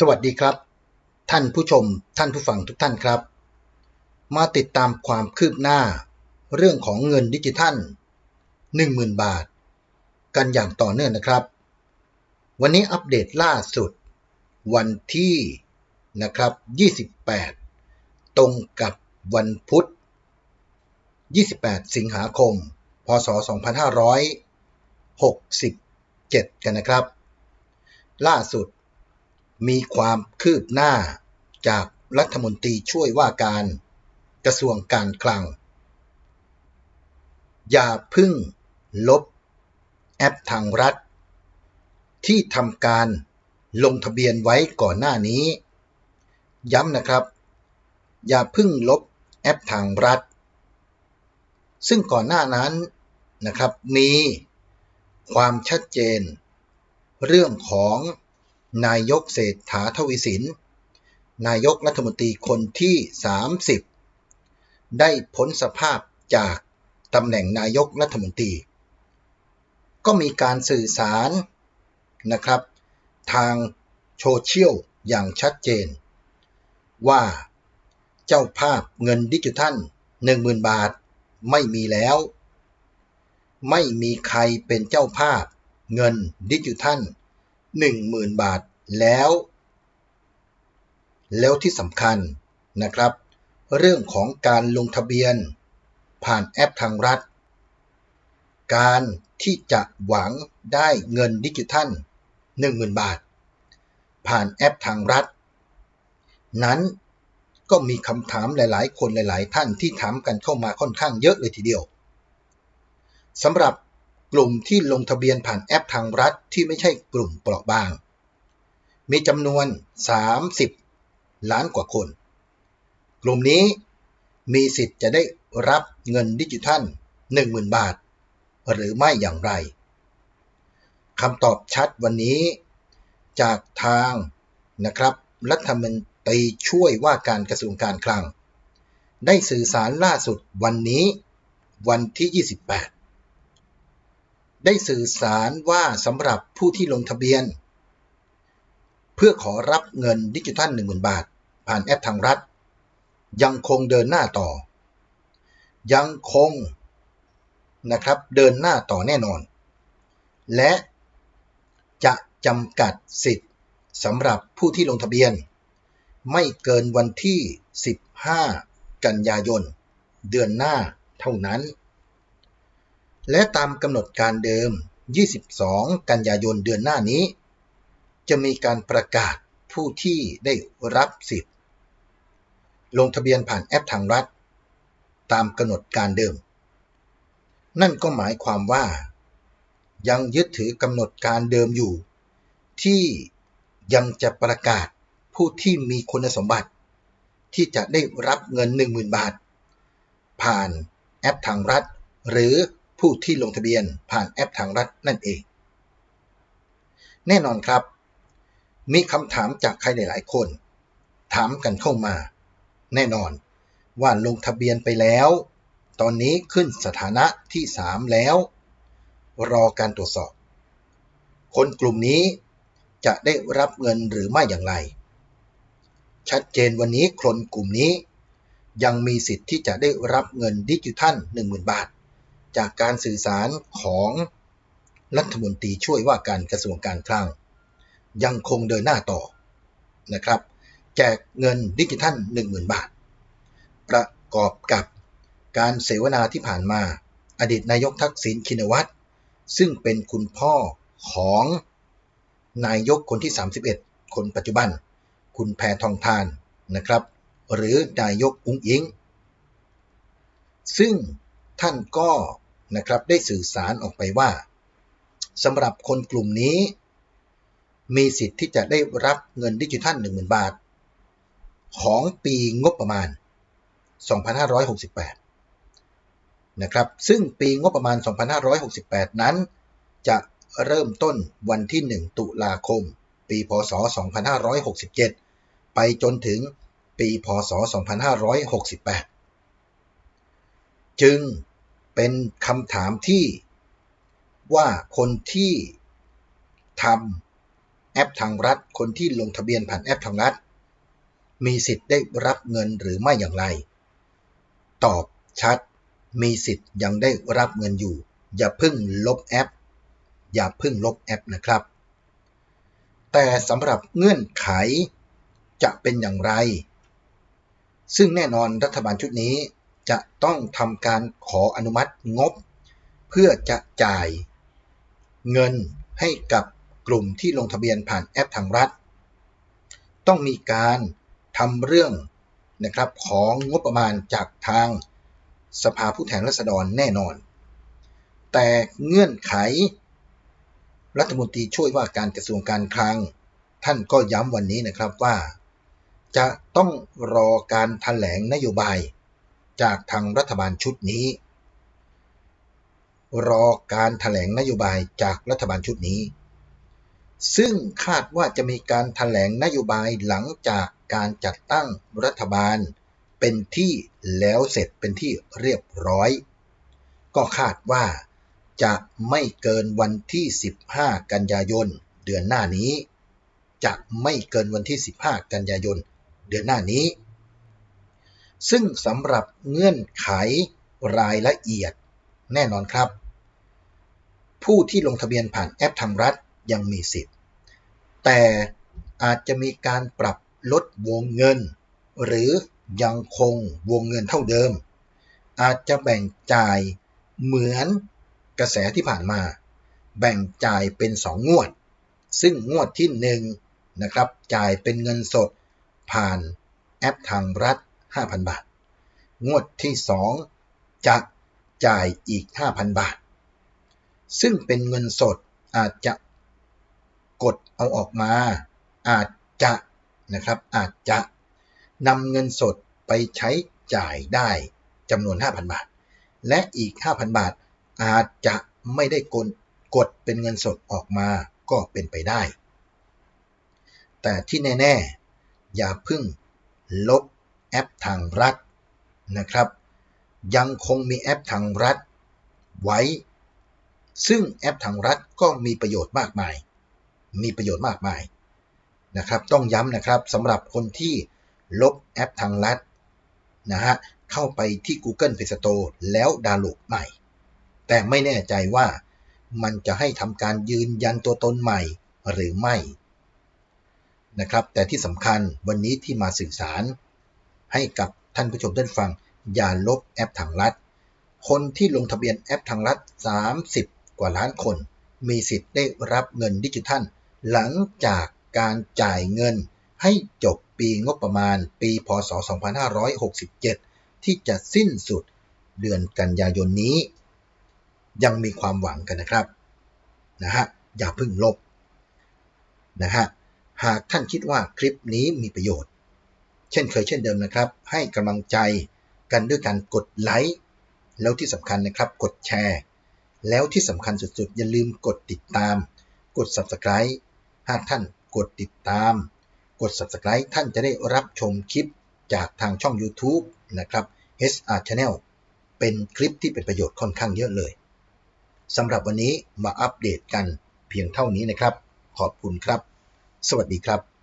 สวัสดีครับ ท่านผู้ชมท่านผู้ฟังทุกท่านครับ มาติดตามความคืบหน้า เรื่องของเงินดิจิทัล 10,000 บาท กันอย่างต่อเนื่องนะครับ วันนี้อัปเดตล่าสุด วันที่นะครับ 28 ตรงกับวันพุธ 28 สิงหาคม พศ 2567 กันนะครับ ล่าสุด มีความคืบหน้าจากรัฐมนตรีช่วยว่าการกระทรวงการคลัง อย่าพึ่งลบแอปทางรัฐ ที่ทำการลงทะเบียนไว้ก่อนหน้านี้ ย้ำนะครับ อย่าพึ่งลบแอปทางรัฐ ซึ่งก่อนหน้านั้นนะครับมีความชัดเจน เรื่องของ นายกเศรษฐาทวีสิน นายกรัฐมนตรีคนที่ 30 ได้พ้นสภาพจากตำแหน่งนายกรัฐมนตรี ก็มีการสื่อสารนะครับ ทางโซเชียลอย่างชัดเจน ว่าเจ้าภาพเงินดิจิทัล 10,000 บาทไม่มีแล้ว ไม่มีใครเป็นเจ้าภาพเงินดิจิทัล 10,000บาทแล้ว แล้วที่สำคัญนะครับ เรื่องของการลงทะเบียน ผ่านแอปทางรัฐ การที่จะหวังได้เงินดิจิทัล10,000 บาท ผ่านแอปทางรัฐ นั้นก็มีคำถามหลาย ๆ คนหลาย ๆ ท่านที่ถามกันเข้ามาค่อนข้างเยอะเลยทีเดียวสำหรับ กลุ่มที่ลงทะเบียนผ่านแอปทางรัฐที่ไม่ใช่กลุ่มเปราะบาง มีจำนวน 30 ล้านกว่าคน กลุ่มนี้มีสิทธิ์จะได้รับเงินดิจิทัล 10,000 บาท หรือไม่อย่างไรคำตอบชัดวันนี้ จากทางนะครับ รัฐมนตรีช่วยว่าการกระทรวงการคลัง ได้สื่อสารล่าสุดวันนี้ วันที่ 28 ได้สื่อสารว่าสำหรับผู้ที่ลงทะเบียน เพื่อขอรับเงินดิจิทัล 10,000 บาท ผ่านแอปทางรัฐ ยังคงเดินหน้าต่อ ยังคงนะครับเดินหน้าต่อแน่นอน และจะจำกัดสิทธิ์สำหรับผู้ที่ลงทะเบียน ไม่เกินวันที่ 15 กันยายน เดือนหน้าเท่านั้น และตามกำหนดการเดิม 22 กันยายนเดือนหน้านี้ จะมีการประกาศผู้ที่ได้รับสิทธิ์ ลงทะเบียนผ่านแอปทางรัฐ ตามกำหนดการเดิม นั่นก็หมายความว่า ยังยึดถือกำหนดการเดิมอยู่ ที่ยังจะประกาศผู้ที่มีคุณสมบัติ ที่จะได้รับเงิน 10,000 บาท ผ่านแอปทางรัฐ หรือ ผู้ที่ลงทะเบียนผ่านแอปทางรัฐนั่นเอง แน่นอนครับ มีคำถามจากใครหลายๆคน ถามกันเข้ามา แน่นอนว่าลงทะเบียนไปแล้ว ตอนนี้ขึ้นสถานะที่ 3 แล้ว รอการตรวจสอบ คนกลุ่มนี้จะได้รับเงินหรือไม่อย่างไร ชัดเจนวันนี้คนกลุ่มนี้ ยังมีสิทธิ์ที่จะได้รับเงินดิจิทัล 10,000 บาท จากการสื่อสารของรัฐมนตรีช่วยว่าการกระทรวงการคลัง ยังคงเดินหน้าต่อนะครับ แจกเงินดิจิทัล 10,000 บาท ประกอบกับการเสวนาที่ผ่านมา อดีตนายกทักษิณชินวัตร ซึ่งเป็นคุณพ่อของนายกคนที่ 31 คนปัจจุบัน คุณแพทองทานนะครับ หรือนายกอุ้งอิง ซึ่ง ท่านก็นะครับได้สื่อสารออกไปว่าสำหรับคนกลุ่มนี้ มีสิทธิ์ที่จะได้รับเงินดิจิทัล 10,000 บาท ของปีงบประมาณ 2568 นะครับ ซึ่งปีงบประมาณ 2568 นั้น จะเริ่มต้นวันที่ 1 ตุลาคม ปีพศ 2567 ไปจนถึงปีพศ 2568 จึง เป็นคำถามที่ว่าคนที่ทำแอปทางรัฐ คนที่ลงทะเบียนผ่านแอปทางรัฐ มีสิทธิ์ได้รับเงินหรือไม่อย่างไร ตอบชัด มีสิทธิ์ยังได้รับเงินอยู่ อย่าพิ่งลบแอป อย่าพิ่งลบแอปนะครับ แต่สำหรับเงื่อนไขจะเป็นอย่างไร ซึ่งแน่นอนรัฐบาลชุดนี้ จะต้องทำการขออนุมัติงบ เพื่อจะจ่ายเงินให้กับกลุ่มที่ลงทะเบียนผ่านแอปทางรัฐ ต้องมีการทำเรื่องนะครับของงบประมาณจากทางสภาผู้แทนราษฎรแน่นอน แต่เงื่อนไข รัฐมนตรีช่วยว่าการกระทรวงการคลัง ท่านก็ย้ำวันนี้นะครับว่า จะต้องรอการถแถลงนโยบาย จากทางรัฐบาลชุดนี้ รอการถแถลงนโยบายจากรัฐบาลชุดนี้ ซึ่งคาดว่าจะมีการถแถลงนโยบายหลังจากการจัดตั้งรัฐบาลเป็นที่แล้วเสร็จเป็นที่เรียบร้อย ก็คาดว่าจะไม่เกินวันที่ 15 กันยายนเดือนหน้านี้ จะไม่เกินวันที่ 15 กันยายนเดือนหน้านี้ ซึ่งสำหรับเงื่อนไขรายละเอียด แน่นอนครับ ผู้ที่ลงทะเบียนผ่านแอปทางรัฐยังมีสิทธิ์ แต่อาจจะมีการปรับลดวงเงิน หรือยังคงวงเงินเท่าเดิม อาจจะแบ่งจ่ายเหมือนกระแสที่ผ่านมา แบ่งจ่ายเป็น2งวด ซึ่งงวดที่1นะครับจ่ายเป็นเงินสดผ่านแอปทางรัฐ 5,000 บาท งวดที่ 2 จะจ่ายอีก 5,000 บาท ซึ่งเป็นเงินสดอาจจะกดเอาออกมา อาจจะนะครับอาจจะนำเงินสดไปใช้จ่ายได้จำนวน 5,000 บาท และอีก 5,000 บาท อาจจะไม่ได้กดกดเป็นเงินสดออกมาก็เป็นไปได้ แต่ที่แน่ ๆ อย่าพึ่งลบ แอปทางรัฐนะครับ ยังคงมีแอปทางรัฐไว้ ซึ่งแอปทางรัฐก็มีประโยชน์มากมาย มีประโยชน์มากมายนะครับต้องย้ำนะครับสำหรับคนที่ลบแอปทางรัฐนะฮะเข้าไปที่ Google Play Store แล้วดาวน์โหลดใหม่ แต่ไม่แน่ใจว่ามันจะให้ทำการยืนยันตัวตนใหม่หรือไม่นะครับแต่ที่สำคัญวันนี้ที่มาสื่อสาร ให้กับท่านผู้ชมท่านฟัง อย่าลบแอปทางรัฐคนที่ลงทะเบียนแอปทางรัฐ30 กว่าล้านคน มีสิทธิ์ได้รับเงินดิจิทัล หลังจากการจ่ายเงินให้จบปีงบประมาณปีพศ 2567 ที่จะสิ้นสุดเดือนกันยายนนี้ ยังมีความหวังกันนะครับนะฮะอย่าพึ่งลบนะฮะหากท่านคิดว่าคลิปนี้มีประโยชน์ เช่นเคยเช่นเดิมนะครับ ให้กำลังใจกันด้วยการกดไลค์แล้วที่สำคัญนะครับกดแชร์ แล้วที่สำคัญสุดๆ อย่าลืมกดติดตาม กด subscribe หากท่านกดติดตาม กด subscribe ท่านจะได้รับชมคลิปจากทางช่อง YouTube นะครับ SR Channel เป็นคลิปที่เป็นประโยชน์ค่อนข้างเยอะเลยสำหรับวันนี้มาอัปเดตกันเพียงเท่านี้นะครับ ขอบคุณครับ สวัสดีครับ